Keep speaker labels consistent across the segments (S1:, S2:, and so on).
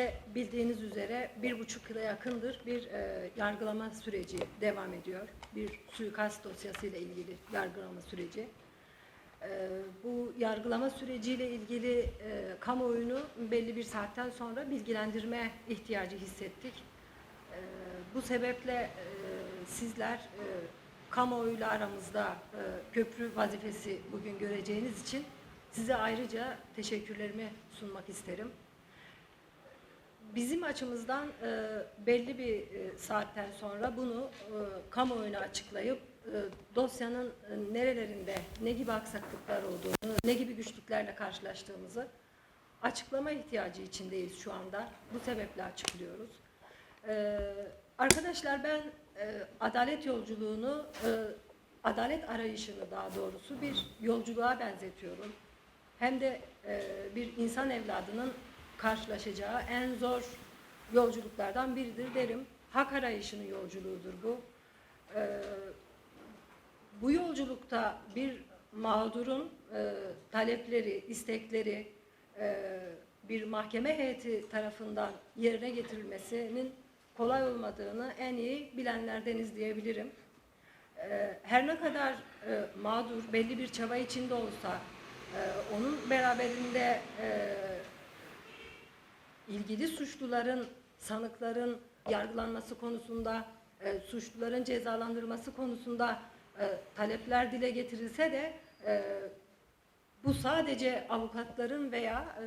S1: de bildiğiniz üzere bir buçuk yıla yakındır bir e, yargılama süreci devam ediyor. Bir suikast dosyasıyla ilgili yargılama süreci. E, bu yargılama süreciyle ilgili e, kamuoyunu belli bir saatten sonra bilgilendirme ihtiyacı hissettik. E, bu sebeple e, sizler e, kamuoyuyla aramızda e, köprü vazifesi bugün göreceğiniz için size ayrıca teşekkürlerimi sunmak isterim. Bizim açımızdan e, belli bir e, saatten sonra bunu e, kamuoyuna açıklayıp e, dosyanın e, nerelerinde ne gibi aksaklıklar olduğunu, ne gibi güçlüklerle karşılaştığımızı açıklama ihtiyacı içindeyiz şu anda. Bu sebeple açıklıyoruz. E, arkadaşlar ben e, adalet yolculuğunu, e, adalet arayışını daha doğrusu bir yolculuğa benzetiyorum. Hem de e, bir insan evladının karşılaşacağı en zor yolculuklardan biridir derim. Hak arayışının yolculuğudur bu. Ee, bu yolculukta bir mağdurun e, talepleri, istekleri e, bir mahkeme heyeti tarafından yerine getirilmesinin kolay olmadığını en iyi bilenlerdeniz diyebilirim. Ee, her ne kadar e, mağdur belli bir çaba içinde olsa, e, onun beraberinde e, ilgili suçluların, sanıkların yargılanması konusunda, e, suçluların cezalandırılması konusunda e, talepler dile getirilse de e, bu sadece avukatların veya e,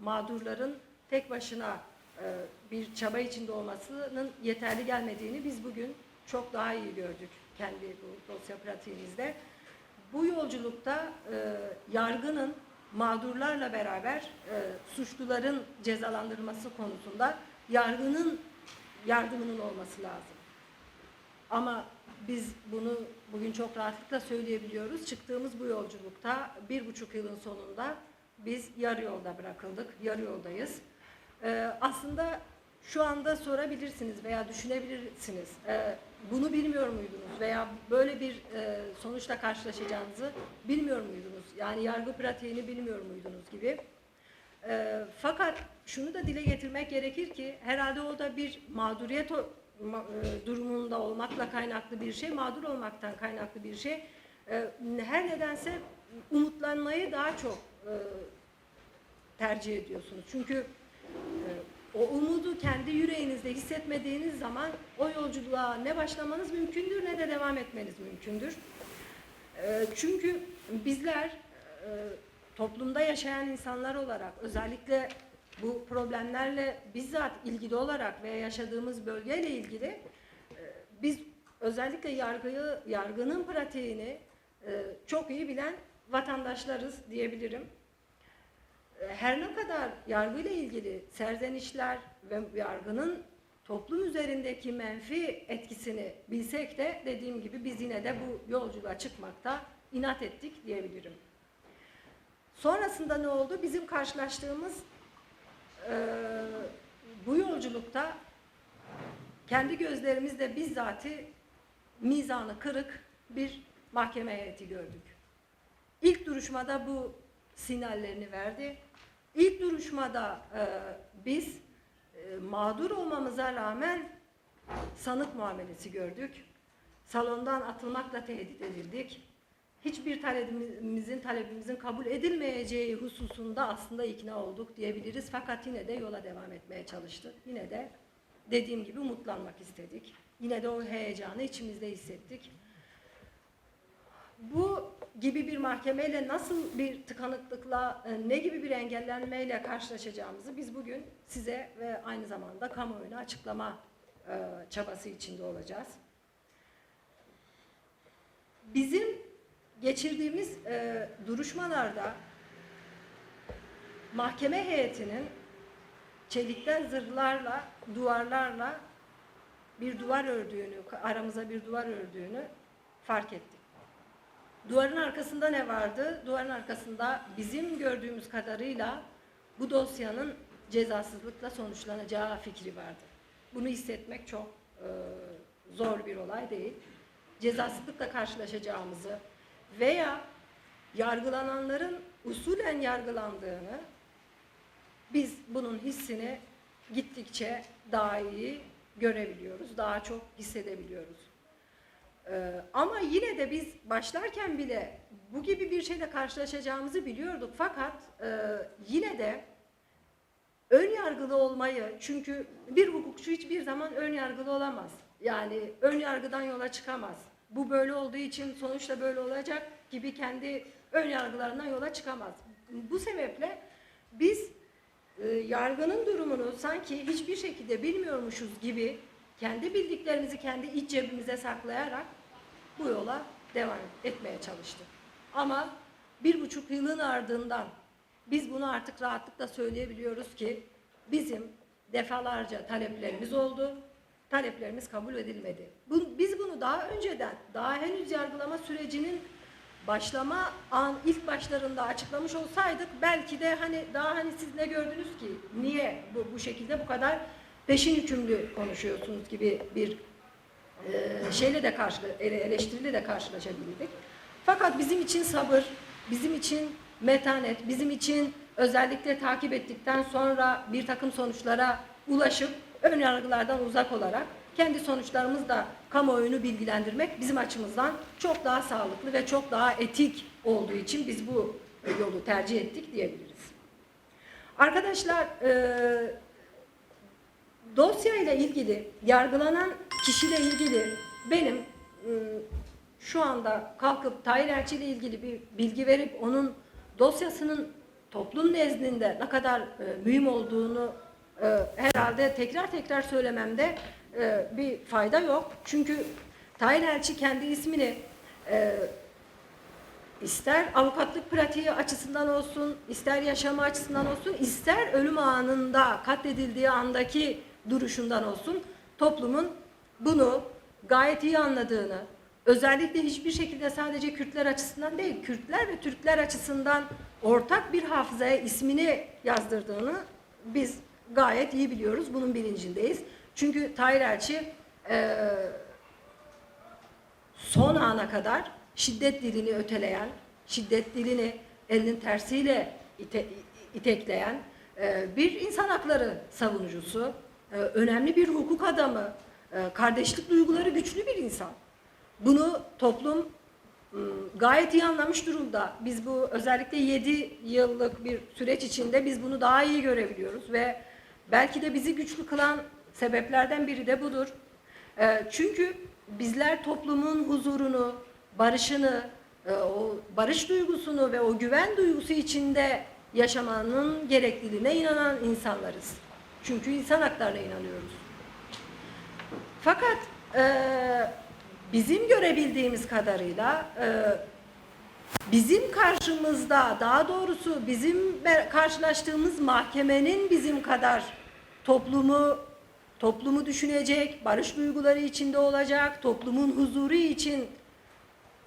S1: mağdurların tek başına e, bir çaba içinde olmasının yeterli gelmediğini biz bugün çok daha iyi gördük kendi bu dosya pratiğimizde. Bu yolculukta e, yargının mağdurlarla beraber e, suçluların cezalandırılması konusunda yargının yardımının olması lazım. Ama biz bunu bugün çok rahatlıkla söyleyebiliyoruz. Çıktığımız bu yolculukta bir buçuk yılın sonunda biz yarı yolda bırakıldık, yarı yoldayız. Ee, aslında şu anda sorabilirsiniz veya düşünebilirsiniz. Ee, bunu bilmiyor muydunuz veya böyle bir e, sonuçla karşılaşacağınızı bilmiyor muydunuz? Yani yargı pratiğini bilmiyor muydunuz gibi. Ee, fakat şunu da dile getirmek gerekir ki herhalde o da bir mağduriyet o- ma- e, durumunda olmakla kaynaklı bir şey, mağdur olmaktan kaynaklı bir şey. Ee, her nedense umutlanmayı daha çok e, tercih ediyorsunuz. Çünkü e, o umudu kendi yüreğinizde hissetmediğiniz zaman o yolculuğa ne başlamanız mümkündür ne de devam etmeniz mümkündür. E, Çünkü bizler e, toplumda yaşayan insanlar olarak özellikle bu problemlerle bizzat ilgili olarak veya yaşadığımız bölgeyle ilgili e, biz özellikle yargıyı, yargının pratiğini e, çok iyi bilen vatandaşlarız diyebilirim. E, Her ne kadar yargıyla ilgili serzenişler ve yargının toplum üzerindeki menfi etkisini bilsek de dediğim gibi biz yine de bu yolculuğa çıkmakta inat ettik diyebilirim. Sonrasında ne oldu? Bizim karşılaştığımız e, bu yolculukta kendi gözlerimizle bizzati mizanı kırık bir mahkeme heyeti gördük. İlk duruşmada bu sinyallerini verdi. İlk duruşmada e, biz e, mağdur olmamıza rağmen sanık muamelesi gördük. Salondan atılmakla tehdit edildik. Hiçbir talebimizin talebimizin kabul edilmeyeceği hususunda aslında ikna olduk diyebiliriz. Fakat yine de yola devam etmeye çalıştık. Yine de dediğim gibi umutlanmak istedik. Yine de o heyecanı içimizde hissettik. Bu gibi bir mahkemeyle nasıl bir tıkanıklıkla, e, ne gibi bir engellenmeyle karşılaşacağımızı biz bugün size ve aynı zamanda kamuoyuna açıklama e, çabası içinde olacağız. Bizim geçirdiğimiz e, duruşmalarda mahkeme heyetinin çelikten zırhlarla, duvarlarla bir duvar ördüğünü, aramıza bir duvar ördüğünü fark ettik. Duvarın arkasında ne vardı? Duvarın arkasında bizim gördüğümüz kadarıyla bu dosyanın cezasızlıkla sonuçlanacağı fikri vardı. Bunu hissetmek çok e, zor bir olay değil. Cezasızlıkla karşılaşacağımızı veya yargılananların usulen yargılandığını biz bunun hissini gittikçe daha iyi görebiliyoruz, daha çok hissedebiliyoruz. Ee, ama yine de biz başlarken bile bu gibi bir şeyle karşılaşacağımızı biliyorduk. Fakat e, yine de ön yargılı olmayı çünkü bir hukukçu hiçbir zaman ön yargılı olamaz. Yani ön yargıdan yola çıkamaz. Bu böyle olduğu için sonuçta böyle olacak gibi kendi ön yargılarından yola çıkamaz. Bu sebeple biz e, yargının durumunu sanki hiçbir şekilde bilmiyormuşuz gibi kendi bildiklerimizi kendi iç cebimize saklayarak bu yola devam etmeye çalıştık. Ama bir buçuk yılın ardından biz bunu artık rahatlıkla söyleyebiliyoruz ki bizim defalarca taleplerimiz oldu. Taleplerimiz kabul edilmedi. Biz bunu daha önceden, daha henüz yargılama sürecinin başlama an ilk başlarında açıklamış olsaydık belki de hani daha hani siz ne gördünüz ki niye bu, bu şekilde bu kadar peşin hükümlü konuşuyorsunuz gibi bir e, şeyle de karşı ele- eleştiriyle de karşılaşabildik. Fakat bizim için sabır, bizim için metanet, bizim için özellikle takip ettikten sonra bir takım sonuçlara ulaşıp ön yargılardan uzak olarak kendi sonuçlarımızla kamuoyunu bilgilendirmek bizim açımızdan çok daha sağlıklı ve çok daha etik olduğu için biz bu yolu tercih ettik diyebiliriz. Arkadaşlar e, dosya ile ilgili, yargılanan kişiyle ilgili benim ıı, şu anda kalkıp Tahir Elçi ile ilgili bir bilgi verip onun dosyasının toplum nezdinde ne kadar e, mühim olduğunu e, herhalde tekrar tekrar söylememde bir fayda yok. Çünkü Tahir Elçi kendi ismini ister avukatlık pratiği açısından olsun, ister yaşamı açısından olsun, ister ölüm anında katledildiği andaki duruşundan olsun toplumun bunu gayet iyi anladığını, özellikle hiçbir şekilde sadece Kürtler açısından değil, Kürtler ve Türkler açısından ortak bir hafızaya ismini yazdırdığını biz gayet iyi biliyoruz. Bunun bilincindeyiz. Çünkü Tahir Elçi eee son ana kadar şiddet dilini öteleyen, şiddet dilini elinin tersiyle ite- itekleyen e, bir insan hakları savunucusu, e, önemli bir hukuk adamı, e, kardeşlik duyguları güçlü bir insan. Bunu toplum m, gayet iyi anlamış durumda. Biz bu özellikle 7 yıllık bir süreç içinde biz bunu daha iyi görebiliyoruz ve belki de bizi güçlü kılan sebeplerden biri de budur. E, Çünkü bizler toplumun huzurunu, barışını, e, o barış duygusunu ve o güven duygusu içinde yaşamanın gerekliliğine inanan insanlarız. Çünkü insan haklarına inanıyoruz. Fakat e, bizim görebildiğimiz kadarıyla e, bizim karşımızda daha doğrusu bizim karşılaştığımız mahkemenin bizim kadar toplumu toplumu düşünecek, barış duyguları içinde olacak, toplumun huzuru için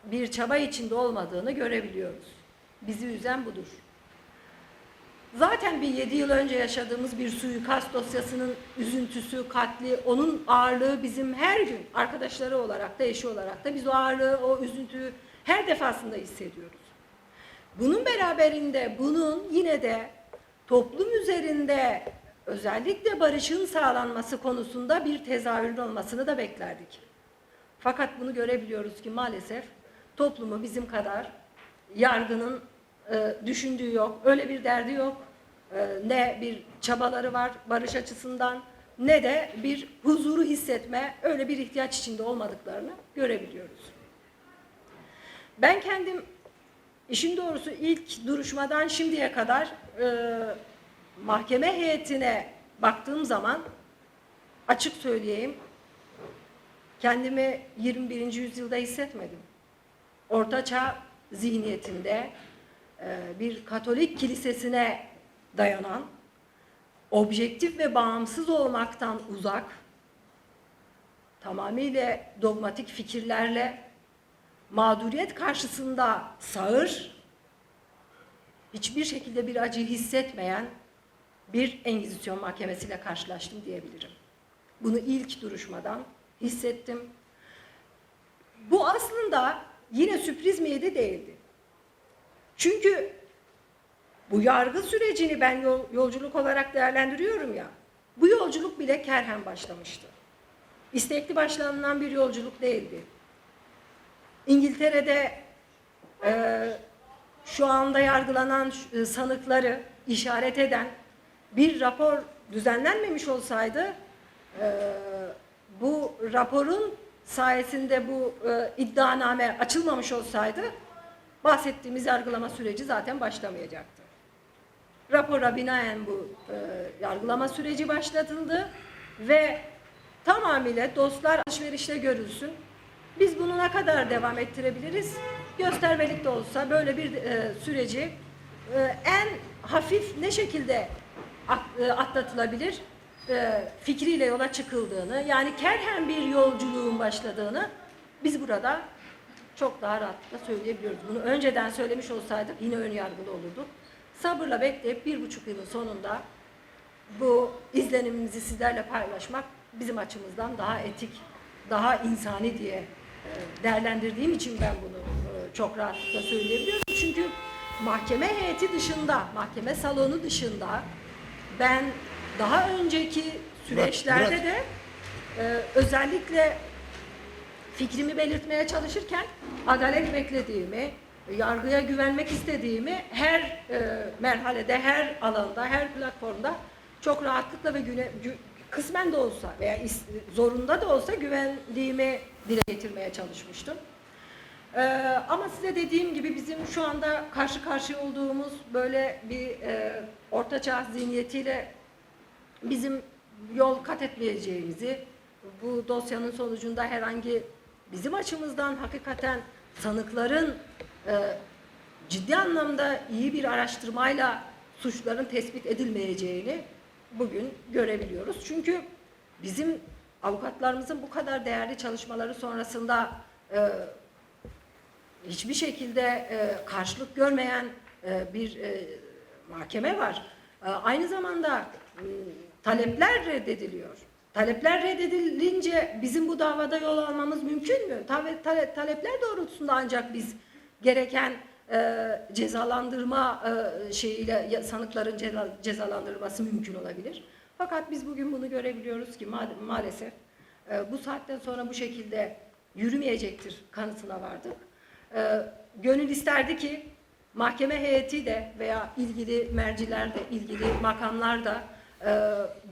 S1: bir çaba içinde olmadığını görebiliyoruz. Bizi üzen budur. Zaten bir yedi yıl önce yaşadığımız bir suikast dosyasının üzüntüsü, katli, onun ağırlığı bizim her gün arkadaşları olarak da eşi olarak da biz o ağırlığı, o üzüntüyü her defasında hissediyoruz. Bunun beraberinde bunun yine de toplum üzerinde özellikle barışın sağlanması konusunda bir tezahürün olmasını da beklerdik. Fakat bunu görebiliyoruz ki maalesef toplumu bizim kadar yargının e, düşündüğü yok, öyle bir derdi yok. E, ne bir çabaları var barış açısından ne de bir huzuru hissetme, öyle bir ihtiyaç içinde olmadıklarını görebiliyoruz. Ben kendim işin doğrusu ilk duruşmadan şimdiye kadar e, mahkeme heyetine baktığım zaman açık söyleyeyim kendimi 21. yüzyılda hissetmedim. Ortaçağ zihniyetinde bir Katolik kilisesine dayanan, objektif ve bağımsız olmaktan uzak, tamamıyla dogmatik fikirlerle mağduriyet karşısında sağır, hiçbir şekilde bir acı hissetmeyen bir Engizisyon mahkemesiyle karşılaştım diyebilirim. Bunu ilk duruşmadan hissettim. Bu aslında yine sürpriz miydi değildi. Çünkü bu yargı sürecini ben yol- yolculuk olarak değerlendiriyorum ya. Bu yolculuk bile kerhen başlamıştı. İstekli başlanılan bir yolculuk değildi. İngiltere'de e, şu anda yargılanan e, sanıkları işaret eden bir rapor düzenlenmemiş olsaydı e, bu raporun sayesinde bu e, iddianame açılmamış olsaydı bahsettiğimiz yargılama süreci zaten başlamayacaktı. Rapora binaen bu e, yargılama süreci başlatıldı ve tamamıyla dostlar alışverişte görülsün. Biz bunu ne kadar devam ettirebiliriz? Göstermelik de olsa böyle bir e, süreci e, en hafif ne şekilde e, atlatılabilir e, fikriyle yola çıkıldığını, yani kerhen bir yolculuğun başladığını biz burada çok daha rahatlıkla söyleyebiliyoruz. Bunu önceden söylemiş olsaydık yine ön yargılı olurduk. Sabırla bekleyip bir buçuk yılın sonunda bu izlenimimizi sizlerle paylaşmak bizim açımızdan daha etik, daha insani diye e, değerlendirdiğim için ben bunu e, çok rahatlıkla söyleyebiliyorum. Çünkü mahkeme heyeti dışında, mahkeme salonu dışında ben daha önceki süreçlerde
S2: Murat.
S1: de e, özellikle fikrimi belirtmeye çalışırken adalet beklediğimi, yargıya güvenmek istediğimi her e, merhalede, her alanda, her platformda çok rahatlıkla ve güne, gü- kısmen de olsa veya is- zorunda da olsa güvendiğimi dile getirmeye çalışmıştım. Ee, ama size dediğim gibi bizim şu anda karşı karşıya olduğumuz böyle bir e, ortaçağ zihniyetiyle bizim yol kat etmeyeceğimizi, bu dosyanın sonucunda herhangi bizim açımızdan hakikaten sanıkların e, ciddi anlamda iyi bir araştırmayla suçların tespit edilmeyeceğini bugün görebiliyoruz. Çünkü bizim avukatlarımızın bu kadar değerli çalışmaları sonrasında e, hiçbir şekilde e, karşılık görmeyen e, bir e, mahkeme var. E, aynı zamanda m, talepler reddediliyor. Talepler reddedilince bizim bu davada yol almamız mümkün mü? Tale- tale- talepler doğrultusunda ancak biz gereken e, cezalandırma e, şeyiyle sanıkların ceza- cezalandırılması mümkün olabilir. Fakat biz bugün bunu görebiliyoruz ki ma- maalesef e, bu saatten sonra bu şekilde yürümeyecektir kanısına vardık. E, gönül isterdi ki mahkeme heyeti de veya ilgili merciler de, ilgili makamlar da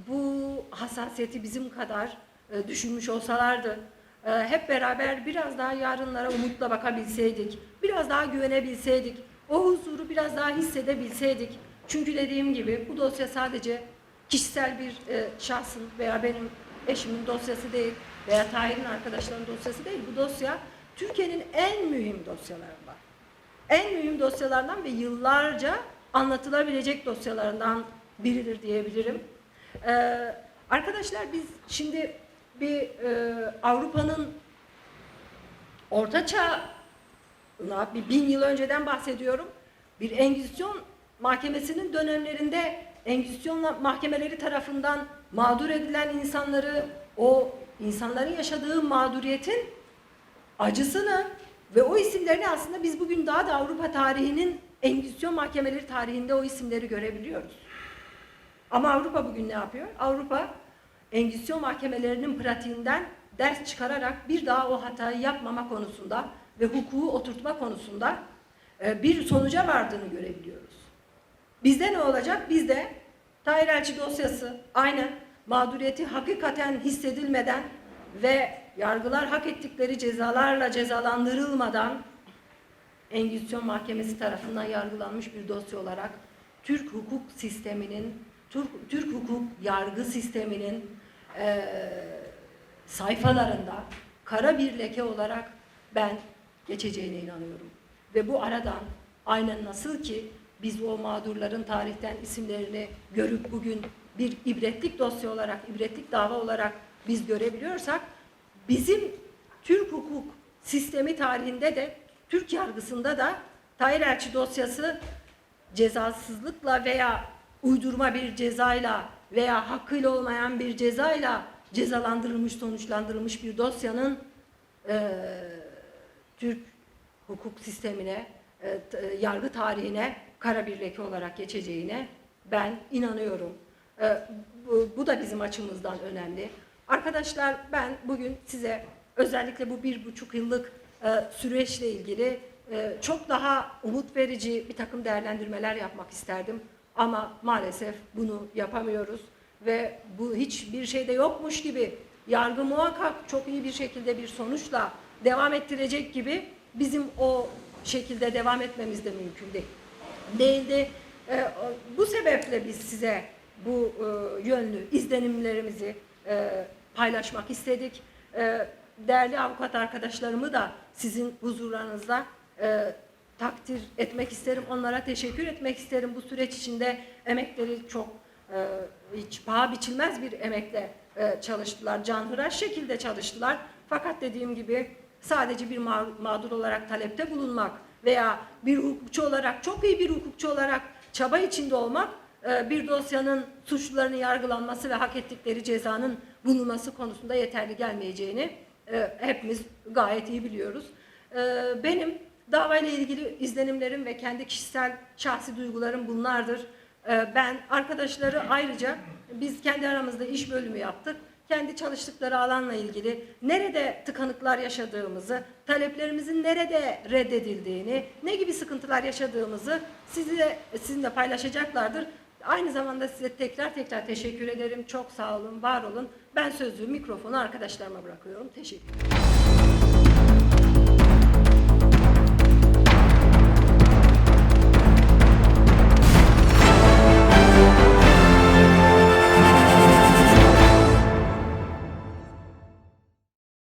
S1: bu hassasiyeti bizim kadar e, düşünmüş olsalardı, e, hep beraber biraz daha yarınlara umutla bakabilseydik, biraz daha güvenebilseydik, o huzuru biraz daha hissedebilseydik. Çünkü dediğim gibi bu dosya sadece kişisel bir e, şahsın veya benim eşimin dosyası değil veya Tahir'in arkadaşlarının dosyası değil. Bu dosya Türkiye'nin en mühim dosyalarından. En mühim dosyalardan ve yıllarca anlatılabilecek dosyalarından biridir diyebilirim. Ee, arkadaşlar biz şimdi bir e, Avrupa'nın Orta bir bin yıl önceden bahsediyorum. Bir Engizisyon mahkemesinin dönemlerinde Engizisyon mahkemeleri tarafından mağdur edilen insanları o insanların yaşadığı mağduriyetin acısını ve o isimlerini aslında biz bugün daha da Avrupa tarihinin Engizisyon mahkemeleri tarihinde o isimleri görebiliyoruz. Ama Avrupa bugün ne yapıyor? Avrupa Engizisyon mahkemelerinin pratiğinden ders çıkararak bir daha o hatayı yapmama konusunda ve hukuku oturtma konusunda e, bir sonuca vardığını görebiliyoruz. Bizde ne olacak? Bizde Tahir Elçi dosyası aynen mağduriyeti hakikaten hissedilmeden ve yargılar hak ettikleri cezalarla cezalandırılmadan Engizisyon Mahkemesi tarafından yargılanmış bir dosya olarak Türk hukuk sisteminin, Türk, Türk hukuk yargı sisteminin eee, sayfalarında kara bir leke olarak ben geçeceğine inanıyorum. Ve bu aradan aynen nasıl ki biz o mağdurların tarihten isimlerini görüp bugün bir ibretlik dosya olarak, ibretlik dava olarak biz görebiliyorsak bizim Türk hukuk sistemi tarihinde de Türk yargısında da Tahir Elçi dosyası cezasızlıkla veya uydurma bir cezayla veya hakkıyla olmayan bir cezayla cezalandırılmış, sonuçlandırılmış bir dosyanın eee, Türk hukuk sistemine, e, e, yargı tarihine kara bir leke olarak geçeceğine ben inanıyorum. E, bu, bu da bizim açımızdan önemli. Arkadaşlar ben bugün size özellikle bu bir buçuk yıllık e, süreçle ilgili e, çok daha umut verici bir takım değerlendirmeler yapmak isterdim. Ama maalesef bunu yapamıyoruz ve bu hiçbir şeyde yokmuş gibi yargı muhakkak çok iyi bir şekilde bir sonuçla devam ettirecek gibi bizim o şekilde devam etmemiz de mümkün değil. Değildi. E, bu sebeple biz size bu e, yönlü izlenimlerimizi e, paylaşmak istedik. E, değerli avukat arkadaşlarımı da sizin huzurlarınızda e, takdir etmek isterim. Onlara teşekkür etmek isterim. Bu süreç içinde emekleri çok e, hiç paha biçilmez bir emekle e, çalıştılar. Canhıraş şekilde çalıştılar. Fakat dediğim gibi sadece bir ma- mağdur olarak talepte bulunmak veya bir hukukçu olarak, çok iyi bir hukukçu olarak çaba içinde olmak e, bir dosyanın suçlularının yargılanması ve hak ettikleri cezanın bulunması konusunda yeterli gelmeyeceğini e, hepimiz gayet iyi biliyoruz. E, Benim davayla ilgili izlenimlerim ve kendi kişisel şahsi duygularım bunlardır. E, Ben arkadaşları ayrıca biz kendi aramızda iş bölümü yaptık kendi çalıştıkları alanla ilgili nerede tıkanıklar yaşadığımızı, taleplerimizin nerede reddedildiğini, ne gibi sıkıntılar yaşadığımızı size sizinle paylaşacaklardır. Aynı zamanda size tekrar tekrar teşekkür ederim. Çok sağ olun, var olun. Ben sözü, mikrofonu arkadaşlarıma bırakıyorum. Teşekkür ederim.